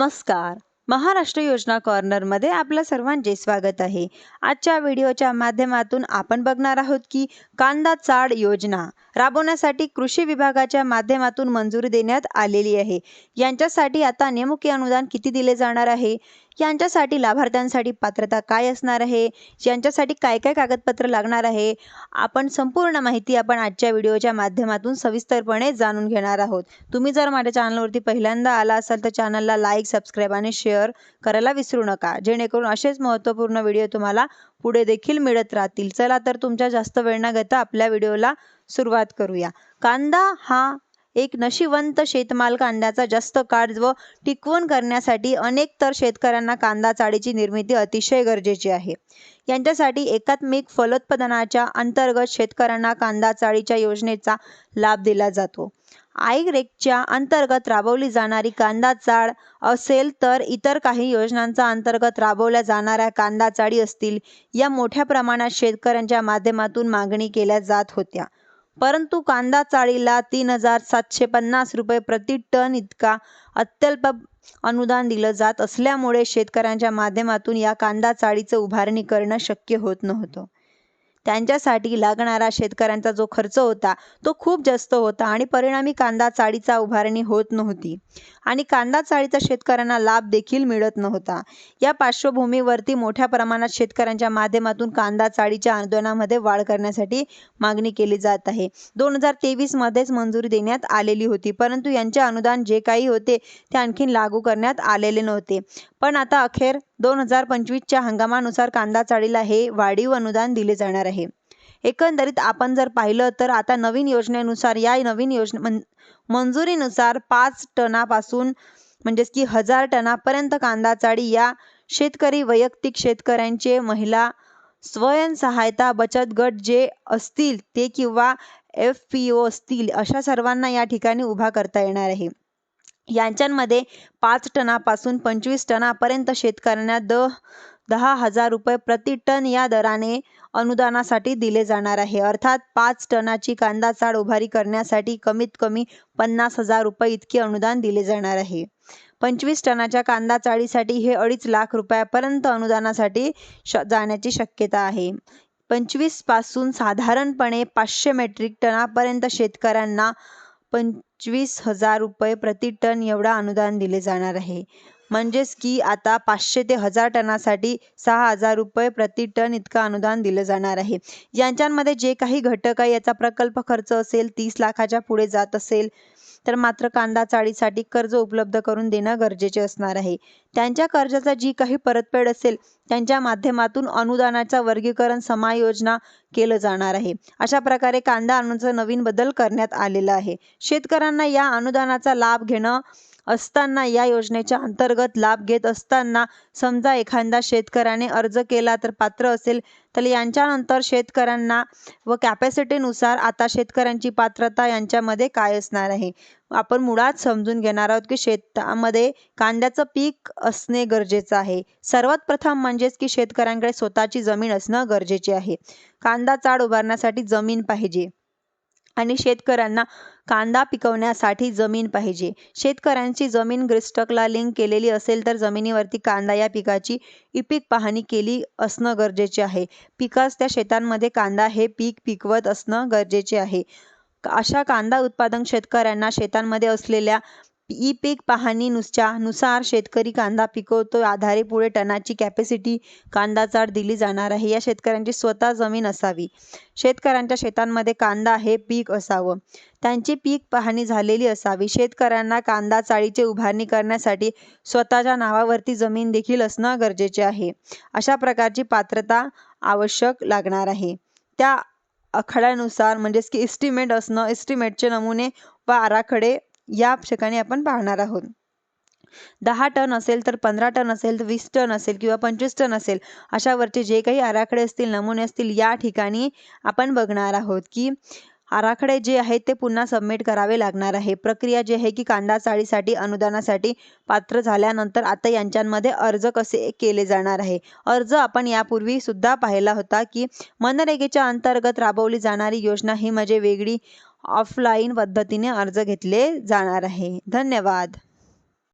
नमस्कार. महाराष्ट्र योजना कॉर्नरमध्ये आपलं सर्वांचे स्वागत आहे. आजच्या व्हिडिओच्या माध्यमातून आपण बघणार आहोत की कांदा चाड योजना राबवण्यासाठी कृषी विभागाच्या माध्यमातून मंजुरी देण्यात आलेली आहे. यांच्यासाठी आता नेमके अनुदान किती दिले जाणार आहे? यांच्यासाठी लाभार्थ्यांसाठी पात्रता काय असणार आहे? यांच्यासाठी काय काय कागदपत्र लागणार आहे? आपण संपूर्ण माहिती आपण आजच्या व्हिडिओच्या माध्यमातून सविस्तरपणे जाणून घेणार आहोत. तुम्ही जर माझ्या चॅनलवरती पहिल्यांदा आला असाल तर चॅनलला लाईक सबस्क्राईब आणि शेअर करायला विसरू नका. जेणेकरून असेच महत्त्वपूर्ण व्हिडिओ तुम्हाला पुढे देखील मिळत राहतील. चला तर तुमच्या जास्त वेळ न घेता आपल्या व्हिडिओला सुरुवात करूया. कांदा हा एक नशिवंत शेतमाल कांद्याचा जास्त काळ व टिकवून करण्यासाठी अनेक तर शेतकऱ्यांना कांदा चाळीची निर्मिती अतिशय गरजेची आहे. यांच्यासाठी एकात्मिक फलोत्पादनाच्या अंतर्गत शेतकऱ्यांना कांदा चाळीच्या योजनेचा लाभ दिला जातो. आयरेकच्या अंतर्गत राबवली जाणारी कांदा चाळ असेल तर इतर काही योजनांचा अंतर्गत राबवल्या जाणाऱ्या कांदा चाळी असतील या मोठ्या प्रमाणात शेतकऱ्यांच्या माध्यमातून मागणी केल्या जात होत्या. परंतु कांदा चाळीला तीन हजार सातशे पन्नास रुपये प्रति टन इतका अत्यल्प अनुदान दिलं जात असल्यामुळे शेतकऱ्यांच्या माध्यमातून या कांदा चाळीचं उभारणी करणं शक्य होत नव्हतं. त्यांच्यासाठी लागणारा शेतकऱ्यांचा जो खर्च होता तो खूप जास्त होता आणि परिणामी कांदा चाळीचा उभारणी होत नव्हती. आणि कांदा चाळीचा शेतकऱ्यांना लाभ देखील मिळत नव्हता. या पार्श्वभूमीवरती मोठ्या प्रमाणात शेतकऱ्यांच्या माध्यमातून कांदा चाळीच्या अनुदानामध्ये वाढ करण्यासाठी मागणी केली जात आहे. दोन हजार तेवीसमध्येच मंजुरी देण्यात आलेली होती परंतु यांचे अनुदान जे काही होते ते आणखीन लागू करण्यात आलेले नव्हते. पण आता अखेर दोन हजार पंचवीसच्या हंगामानुसार कांदा चाळीला हे वाढीव अनुदान दिले जाणार आहे. एकंदरीत आपण जर पाहिलं तर आता नवीन योजनेनुसार या नवीन योजने मंजुरीनुसार पाच टनापासून म्हणजेच की हजार टनापर्यंत कांदा चाळी या शेतकरी वैयक्तिक शेतकऱ्यांचे महिला स्वयंसहायता बचत गट जे असतील ते किंवा एफ पी ओ असतील अशा सर्वांना या ठिकाणी उभा करता येणार आहे. यांच्यामध्ये पाच टनापासून पंचवीस टनापर्यंत शेतकऱ्यांना द दहा हजार रुपये प्रति टन या दराने अनुदानासाठी दिले जाणार आहे. अर्थात पाच टनाची कांदा चाळ उभारी करण्यासाठी कमीत कमी पन्नास हजार रुपये इतके अनुदान दिले जाणार आहे. पंचवीस टनाच्या कांदा चाळीसाठी हे अडीच लाख रुपयापर्यंत अनुदानासाठी श जाण्याची शक्यता आहे. पंचवीसपासून साधारणपणे पाचशे मेट्रिक टनापर्यंत शेतकऱ्यांना पंचवीस हजार रुपये प्रति टन एवढा अनुदान दिले जाणार आहे. म्हणजेच की आता पाचशे ते हजार टनासाठी सहा हजार रुपये प्रति टन इतकं अनुदान दिलं जाणार आहे. यांच्यामध्ये जे काही घटक आहे याचा प्रकल्प खर्च असेल तीस लाखाच्या पुढे जात असेल तर मात्र कांदा चाळीसाठी कर्ज उपलब्ध करून देणं गरजेचे असणार आहे. त्यांच्या कर्जाचा जी काही परतफेड असेल त्यांच्या माध्यमातून अनुदानाचा वर्गीकरण समायोजना केलं जाणार आहे. अशा प्रकारे कांदा अनुदानाचा नवीन बदल करण्यात आलेला आहे. शेतकऱ्यांना या अनुदानाचा लाभ घेणं असताना या योजनेच्या अंतर्गत लाभ घेत असताना समजा एखाद्या शेतकऱ्याने अर्ज केला तर पात्र असेल तर यांच्यानंतर शेतकऱ्यांना व कॅपॅसिटीनुसार आता शेतकऱ्यांची पात्रता यांच्यामध्ये काय असणार आहे? आपण मुळात समजून घेणार आहोत की शेतामध्ये कांद्याचं पीक असणे गरजेचं आहे. सर्वात प्रथम म्हणजेच की शेतकऱ्यांकडे स्वतःची जमीन असणं गरजेचे आहे. कांदा चाड उभारण्यासाठी जमीन पाहिजे आणि शेतकऱ्यांना कांदा पिकवण्यासाठी जमीन पाहिजे. शेतकऱ्यांची जमीन ग्रिस्टकला लिंक केलेली असेल तर जमिनीवरती कांदा या पिकाची इपिक पाहणी केली असणं गरजेचे आहे. पिकास त्या शेतांमध्ये कांदा हे पीक पिकवत असणं गरजेचे आहे. अशा कांदा उत्पादक शेतकऱ्यांना शेतांमध्ये असलेल्या ई पीक पाहणीनुच्या नुसार शेतकरी कांदा पिकवतो आधारे पुढे टनाची कॅपॅसिटी कांदा चाड दिली जाणार आहे. या शेतकऱ्यांची स्वतः जमीन असावी. शेतकऱ्यांच्या शेतांमध्ये कांदा हे पीक असावं. त्यांची पीक पाहणी झालेली असावी. शेतकऱ्यांना कांदा चाळीचे उभारणी करण्यासाठी स्वतःच्या नावावरती जमीन देखील असणं गरजेचे आहे. अशा प्रकारची पात्रता आवश्यक लागणार आहे. त्या आखाड्यानुसार म्हणजेच की इस्टिमेट असणं इस्टिमेटचे नमुने व आराखडे या ठिकाणी आपण पाहणार आहोत. दहा टन असेल तर पंधरा टन असेल तर वीस टन असेल किंवा पंचवीस टन असेल अशावरचे जे काही आराखडे असतील नमुने असतील या ठिकाणी आपण बघणार आहोत की आराखडे जे आहेत ते पुन्हा सबमिट करावे लागणार आहे. प्रक्रिया जी आहे की कांदा चाळीसाठी अनुदानासाठी पात्र झाल्यानंतर आता यांच्यामध्ये अर्ज कसे केले जाणार आहे? अर्ज आपण यापूर्वी सुद्धा पाहिला होता की मनरेगेच्या अंतर्गत राबवली जाणारी योजना ही म्हणजे वेगळी ऑफलाईन पद्धतीने अर्ज घेतले जाणार आहे. धन्यवाद.